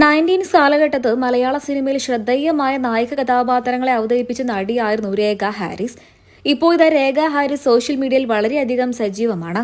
Nineteens കാലഘട്ടത്ത് മലയാള സിനിമയിൽ ശ്രദ്ധേയമായ നായിക കഥാപാത്രങ്ങളെ അവതരിപ്പിച്ച നടിയായിരുന്നു രേഖ ഹാരിസ്. ഇപ്പോൾ ഇതാ രേഖ ഹാരിസ് സോഷ്യൽ മീഡിയയിൽ വളരെയധികം സജീവമാണ്.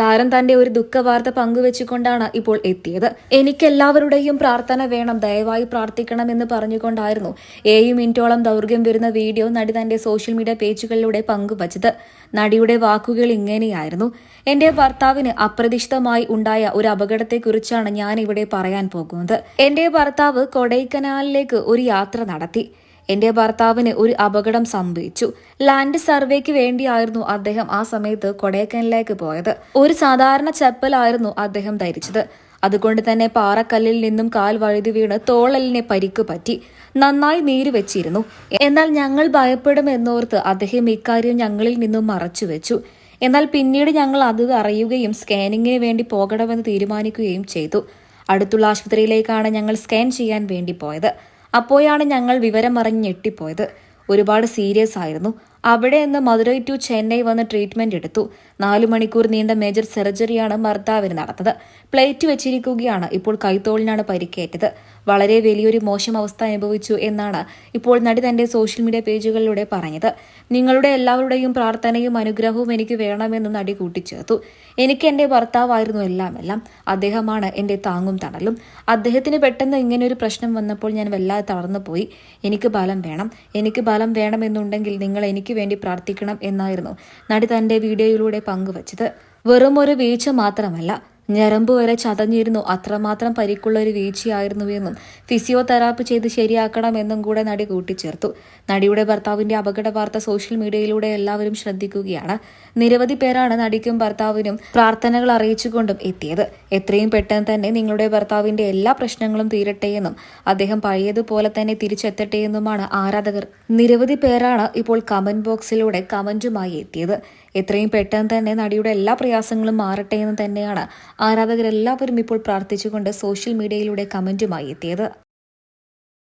താരം തന്റെ ഒരു ദുഃഖവാർത്ത പങ്കുവെച്ചുകൊണ്ടാണ് ഇപ്പോൾ എത്തിയത്. എനിക്കെല്ലാവരുടെയും പ്രാർത്ഥന വേണം ദയവായി പ്രാർത്ഥിക്കണം പ്രാർത്ഥിക്കണമെന്ന് പറഞ്ഞുകൊണ്ടായിരുന്നു ഏഴ് മിനിറ്റോളം ദൗർഘ്യം വരുന്ന വീഡിയോ നടി തന്റെ സോഷ്യൽ മീഡിയ പേജുകളിലൂടെ പങ്കുവച്ചത്. നടിയുടെ വാക്കുകൾ ഇങ്ങനെയായിരുന്നു എന്റെ ഭർത്താവിന് അപ്രതീക്ഷിതമായി ഉണ്ടായ ഒരു അപകടത്തെക്കുറിച്ചാണ് ഞാൻ ഇവിടെ പറയാൻ പോകുന്നത്. എന്റെ ഭർത്താവ് കൊടൈക്കനാലിലേക്ക് ഒരു യാത്ര നടത്തി. എന്റെ ഭർത്താവിന് ഒരു അപകടം സംഭവിച്ചു. ലാൻഡ് സർവേക്ക് വേണ്ടിയായിരുന്നു അദ്ദേഹം ആ സമയത്ത് കൊടേക്കനിലേക്ക് പോയത്. ഒരു സാധാരണ ചപ്പലായിരുന്നു അദ്ദേഹം ധരിച്ചത്. അതുകൊണ്ട് തന്നെ പാറക്കല്ലിൽ നിന്നും കാൽ വഴുതി വീണ് തോളലിനെ പരിക്ക് പറ്റി. നന്നായി നീര് വെച്ചിരുന്നു. എന്നാൽ ഞങ്ങൾ ഭയപ്പെടുമെന്നോർത്ത് അദ്ദേഹം ഇക്കാര്യം ഞങ്ങളിൽ നിന്നും മറച്ചുവെച്ചു എന്നാൽ പിന്നീട് ഞങ്ങൾ അത് അറിയുകയും സ്കാനിങ്ങിന് വേണ്ടി പോകണമെന്ന് തീരുമാനിക്കുകയും ചെയ്തു. അടുത്തുള്ള ആശുപത്രിയിലേക്കാണ് ഞങ്ങൾ സ്കാൻ ചെയ്യാൻ വേണ്ടി പോയത്. അപ്പോഴാണ് ഞങ്ങൾ വിവരമറിഞ്ഞ് ഞെട്ടിപ്പോയത്. ഒരുപാട് സീരിയസ് ആയിരുന്നു. അവിടെ നിന്ന് മധുരൈ ടു ചെന്നൈ വന്ന് ട്രീറ്റ്മെന്റ് എടുത്തു. നാലു മണിക്കൂർ നീണ്ട മേജർ സർജറിയാണ് ഭർത്താവിന് നടന്നത്. പ്ലേറ്റ് വെച്ചിരിക്കുകയാണ്. ഇപ്പോൾ കൈത്തോളിനാണ് പരിക്കേറ്റത്. വളരെ വലിയൊരു മോശം അവസ്ഥ അനുഭവിച്ചു എന്നാണ് ഇപ്പോൾ നടി തന്റെ സോഷ്യൽ മീഡിയ പേജുകളിലൂടെ പറഞ്ഞത്. നിങ്ങളുടെ എല്ലാവരുടെയും പ്രാർത്ഥനയും അനുഗ്രഹവും എനിക്ക് വേണമെന്ന് നടി കൂട്ടിച്ചേർത്തു. എനിക്ക് എന്റെ ഭർത്താവായിരുന്നു എല്ലാം എല്ലാം അദ്ദേഹമാണ് എന്റെ താങ്ങും തണലും. അദ്ദേഹത്തിന് പെട്ടെന്ന് ഇങ്ങനെ ഒരു പ്രശ്നം വന്നപ്പോൾ ഞാൻ വല്ലാതെ തളർന്നു പോയി എനിക്ക് ബലം വേണം. എനിക്ക് ബലം വേണമെന്നുണ്ടെങ്കിൽ നിങ്ങൾ എനിക്ക് വേണ്ടി പ്രാർത്ഥിക്കണം എന്നായിരുന്നു നടി തന്റെ വീഡിയോയിലൂടെ പങ്കുവച്ചത്. വെറും ഒരു വീഴ്ച മാത്രമല്ല ഞരമ്പ് വരെ ചതഞ്ഞിരുന്നു. അത്രമാത്രം പരിക്കുള്ള ഒരു വീഴ്ചയായിരുന്നു എന്നും ഫിസിയോതെറാപ്പി ചെയ്ത് ശരിയാക്കണമെന്നും കൂടെ നടി കൂട്ടിച്ചേർത്തു. നടിയുടെ ഭർത്താവിന്റെ അപകട വാർത്ത സോഷ്യൽ മീഡിയയിലൂടെ എല്ലാവരും ശ്രദ്ധിക്കുകയാണ്. നിരവധി പേരാണ് നടിക്കും ഭർത്താവിനും പ്രാർത്ഥനകൾ അറിയിച്ചുകൊണ്ടും എത്തിയത്. എത്രയും പെട്ടെന്ന് തന്നെ നിങ്ങളുടെ ഭർത്താവിന്റെ എല്ലാ പ്രശ്നങ്ങളും തീരട്ടെയെന്നും അദ്ദേഹം പഴയതുപോലെ തന്നെ തിരിച്ചെത്തട്ടെ എന്നുമാണ് ആരാധകർ. നിരവധി പേരാണ് ഇപ്പോൾ കമന്റ് ബോക്സിലൂടെ കമന്റുമായി എത്തിയത്. എത്രയും പെട്ടെന്ന് തന്നെ നടിയുടെ എല്ലാ പ്രയാസങ്ങളും മാറട്ടെ എന്ന് തന്നെയാണ് ആരാധകരെല്ലാവരും ഇപ്പോൾ പ്രാർത്ഥിച്ചുകൊണ്ട് സോഷ്യൽ മീഡിയയിലൂടെ കമന്റുമായി എത്തിയത്.